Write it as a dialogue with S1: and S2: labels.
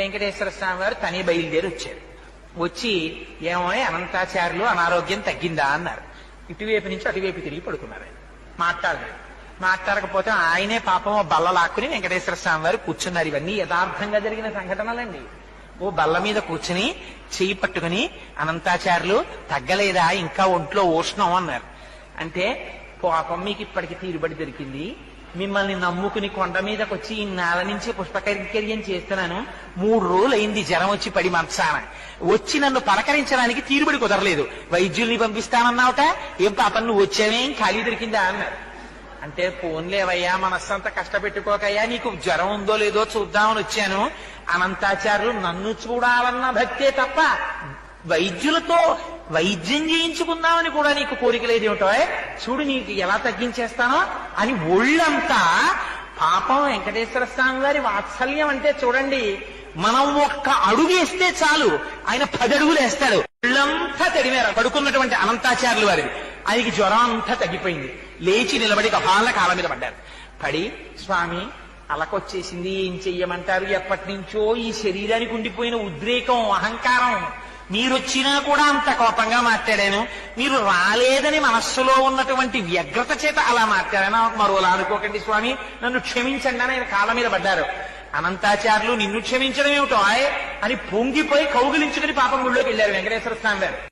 S1: వెంకటేశ్వర స్వామి వారు తనే బయలుదేరి వచ్చారు. వచ్చి ఏమో అనంతాచార్యులు అనారోగ్యం తగ్గిందా? అన్నారు. ఇటువైపు నుంచి అటువైపు తిరిగి పడుకున్నారు ఆయన. మాట్లాడలేదు. మాట్లాడకపోతే ఆయనే పాపం బల్ల లాక్కుని వెంకటేశ్వర స్వామి వారు కూర్చున్నారు. ఇవన్నీ యథార్థంగా జరిగిన సంఘటనలండి. ఓ బల్ల మీద కూర్చుని చెయ్యి పట్టుకుని అనంతాచార్యులు తగ్గలేదా? ఇంకా ఒంట్లో ఉష్ణం అన్నారు. అంటే పాపం మీకు ఇప్పటికి తీరుబడి దొరికింది. మిమ్మల్ని నమ్ముకుని కొండ మీదకి వచ్చి ఈ నేల నుంచి పుష్పకైంకర్యం చేస్తున్నాను. మూడు రోజులైంది జ్వరం వచ్చి పడి మంచాన. వచ్చి నన్ను పలకరించడానికి తీరుబడి కుదరలేదు. వైద్యుల్ని పంపిస్తానన్నావుట? ఏం పాపం నువ్వు వచ్చావేం? ఖాళీ దొరికిందా? అన్నారు. అంటే పోన్లేవయ్యా మనస్సంతా కష్టపెట్టుకోకయ్యా నీకు జ్వరం ఉందో లేదో చూద్దామని వచ్చాను. అనంతాచార్యులు నన్ను చూడాలన్న భక్తే తప్ప వైద్యులతో వైద్యం చేయించుకుందామని కూడా నీకు కోరిక లేదేమిటో చూడు నీకు ఎలా తగ్గించేస్తానో అని ఒళ్ళంతా పాపం వెంకటేశ్వర స్వామి వారి వాత్సల్యం అంటే చూడండి మనం ఒక్క అడుగేస్తే చాలు. ఆయన పది అడుగులు వేస్తాడు. ఒళ్ళంతా తడిమేర. పడుకున్నటువంటి అనంతాచార్యులు వారిది. ఆయనకి జ్వరం అంతా తగ్గిపోయింది. లేచి నిలబడి గభాల కాళ్ళ మీద పడ్డారు. పడి స్వామి అలకొచ్చేసింది. ఏం చెయ్యమంటారు? ఎప్పటి నుంచో ఈ శరీరానికి ఉండిపోయిన ఉద్రేకం అహంకారం. మీరొచ్చినా కూడా అంత కోపంగా మాట్లాడాను. మీరు రాలేదని మనస్సులో ఉన్నటువంటి వ్యగ్రత చేత అలా మాట్లాడాను. మరోలా అనుకోకండి స్వామి. నన్ను క్షమించండి అని ఆయన కాళ్ళ మీద పడ్డారు. అనంతాచార్యులు నిన్ను క్షమించడం ఏమిటో ఆయ్? అని పొంగిపోయి కౌగిలించుకుని పాపం గుళ్ళోకి వెళ్ళారు వెంకటేశ్వర స్వామి గారు.